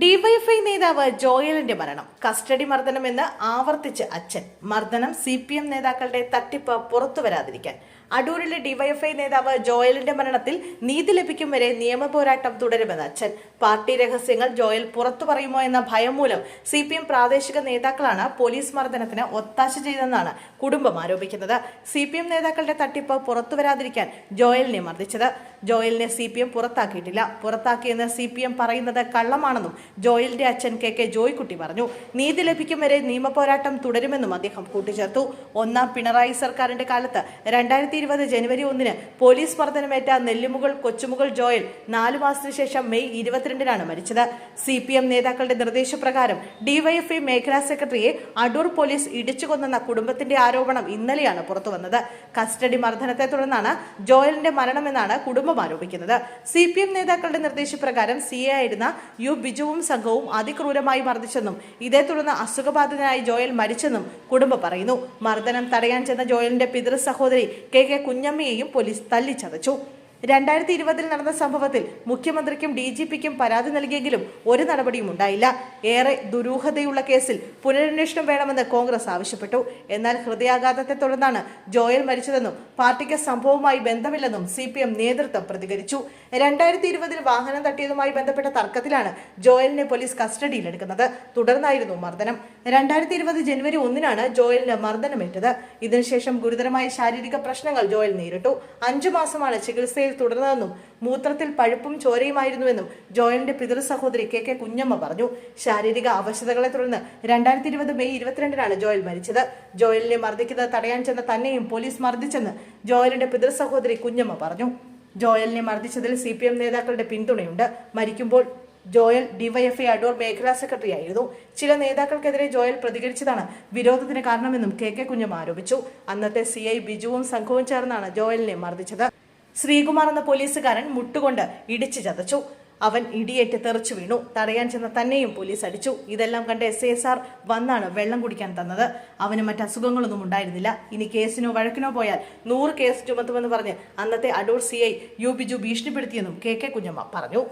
DYFI നേതാവ് ജോയലിന്റെ മരണം custody മർദ്ദനമെന്ന് ആവർത്തിച്ച് അച്ഛൻ. മർദ്ദനം സി പി എം നേതാക്കളുടെ തട്ടിപ്പ് പുറത്തു വരാതിരിക്കാൻ അടൂരിലെ ഡിവൈഎഫ്ഐ നേതാവ് ജോയലിന്റെ മരണത്തിൽ നീതി ലഭിക്കും വരെ നിയമ പോരാട്ടം തുടരുമെന്ന് അച്ഛൻ. പാർട്ടി രഹസ്യങ്ങൾ ജോയൽ പുറത്തു പറയുമോ എന്ന ഭയം മൂലം സി പി എം പ്രാദേശിക നേതാക്കളാണ് പോലീസ് മർദ്ദനത്തിന് ഒത്താശ ചെയ്തെന്നാണ് കുടുംബം ആരോപിക്കുന്നത്. സി പി എം നേതാക്കളുടെ തട്ടിപ്പ് പുറത്തു വരാതിരിക്കാൻ ജോയലിനെ മർദ്ദിച്ചത്. ജോയലിനെ സി പി എം പുറത്താക്കിയിട്ടില്ല. പുറത്താക്കിയെന്ന് സി പി എം പറയുന്നത് കള്ളമാണെന്നും ജോയലിന്റെ അച്ഛൻ കെ കെ ജോയ്ക്കുട്ടി പറഞ്ഞു. നീതി ലഭിക്കും വരെ നിയമപോരാട്ടം തുടരുമെന്നും അദ്ദേഹം കൂട്ടിച്ചേർത്തു. ഒന്നാം പിണറായി സർക്കാരിന്റെ കാലത്ത് രണ്ടായിരത്തി ഇരുപത് ജനുവരി ഒന്നിന് പോലീസ് മർദ്ദനമേറ്റ നെല്ലുമുകൾ കൊച്ചുമുകൾ ജോയൽ നാലു മാസത്തിനു ശേഷം മെയ് ഇരുപത്തിരണ്ടിനാണ് മരിച്ചത്. സി പി എം നേതാക്കളുടെ നിർദ്ദേശപ്രകാരം ഡിവൈഎഫ്ഐ മേഖലാ സെക്രട്ടറിയെ അടൂർ പോലീസ് ഇടിച്ചുകൊന്നെന്ന കുടുംബത്തിന്റെ ആരോപണം ഇന്നലെയാണ് പുറത്തുവന്നത്. കസ്റ്റഡി മർദ്ദനത്തെ തുടർന്നാണ് ജോയലിന്റെ മരണമെന്നാണ് കുടുംബം ആരോപിക്കുന്നത്. സി പി എം നേതാക്കളുടെ നിർദ്ദേശപ്രകാരം സി എ ആയിരുന്ന യു ബിജുവും സംഘവും അതിക്രൂരമായി മർദ്ദിച്ചെന്നും ഇതേ തുടർന്ന് അസുഖബാധിതനായി ജോയൽ മരിച്ചെന്നും കുടുംബം പറയുന്നു. മർദ്ദനം തടയാൻ ചെന്ന ജോയലിന്റെ പിതൃ സഹോദരി കെ കെ കുഞ്ഞമ്മയെയും പോലീസ് തല്ലിച്ചതച്ചു. രണ്ടായിരത്തി ഇരുപതിൽ നടന്ന സംഭവത്തിൽ മുഖ്യമന്ത്രിക്കും ഡി ജി പിക്കും പരാതി നൽകിയെങ്കിലും ഒരു നടപടിയും ഉണ്ടായില്ല. ഏറെ ദുരൂഹതയുള്ള കേസിൽ പുനരന്വേഷണം വേണമെന്ന് കോൺഗ്രസ് ആവശ്യപ്പെട്ടു. എന്നാൽ ഹൃദയാഘാതത്തെ തുടർന്നാണ് ജോയൽ മരിച്ചതെന്നും പാർട്ടിക്ക് സംഭവവുമായി ബന്ധമില്ലെന്നും സി പി എം നേതൃത്വം പ്രതികരിച്ചു. രണ്ടായിരത്തി ഇരുപതിൽ വാഹനം തട്ടിയതുമായി ബന്ധപ്പെട്ട തർക്കത്തിലാണ് ജോയലിനെ പോലീസ് കസ്റ്റഡിയിലെടുക്കുന്നത്. തുടർന്നായിരുന്നു മർദ്ദനം. രണ്ടായിരത്തി ഇരുപത് ജനുവരി ഒന്നിനാണ് ജോയലിന് മർദ്ദനമേറ്റത്. ഇതിനുശേഷം ഗുരുതരമായ ശാരീരിക പ്രശ്നങ്ങൾ ജോയൽ നേരിട്ടു. അഞ്ചു മാസമാണ് ചികിത്സയിൽ തുടർന്നതെന്നും മൂത്രത്തിൽ പഴുപ്പും ചോരയുമായിരുന്നുവെന്നും ജോയലിന്റെ പിതൃ സഹോദരി കെ കെ കുഞ്ഞമ്മ പറഞ്ഞു. ശാരീരിക അവശതകളെ തുടർന്ന് രണ്ടായിരത്തി ഇരുപത് മെയ് ഇരുപത്തിരണ്ടിനാണ് ജോയൽ മരിച്ചത്. ജോയലിനെ മർദ്ദിക്കുന്നത് തടയാൻ ചെന്ന തന്നെയും പോലീസ് മർദ്ദിച്ചെന്ന് ജോയലിന്റെ പിതൃ സഹോദരി കുഞ്ഞമ്മ പറഞ്ഞു. ജോയലിനെ മർദ്ദിച്ചതിൽ സി പി എം നേതാക്കളുടെ പിന്തുണയുണ്ട്. മരിക്കുമ്പോൾ ജോയൽ ഡിവൈഎഫ്ഐ അടൂർ മേഖലാ സെക്രട്ടറി ആയിരുന്നു. ചില നേതാക്കൾക്കെതിരെ ജോയൽ പ്രതികരിച്ചതാണ് വിരോധത്തിന് കാരണമെന്നും കെ കെ കുഞ്ഞമ്മ ആരോപിച്ചു. അന്നത്തെ സി ഐ ബിജുവും സംഘവും ചേർന്നാണ് ജോയലിനെ മർദ്ദിച്ചത്. ശ്രീകുമാർ എന്ന പോലീസുകാരൻ മുട്ടുകൊണ്ട് ഇടിച്ചു ചതച്ചു. അവൻ ഇടിയേറ്റ് തെറിച്ചു വീണു. തടയാൻ ചെന്ന തന്നെയും പോലീസ് അടിച്ചു. ഇതെല്ലാം കണ്ട് എസ് എസ് ആർ വന്നാണ് വെള്ളം കുടിക്കാൻ തന്നത്. അവന് മറ്റ് അസുഖങ്ങളൊന്നും ഉണ്ടായിരുന്നില്ല. ഇനി കേസിനോ വഴക്കിനോ പോയാൽ നൂറ് കേസ് ചുമത്തുമെന്ന് പറഞ്ഞ് അന്നത്തെ Adoor C I U Biju ഭീഷണിപ്പെടുത്തിയെന്നും K K Kunjamma പറഞ്ഞു.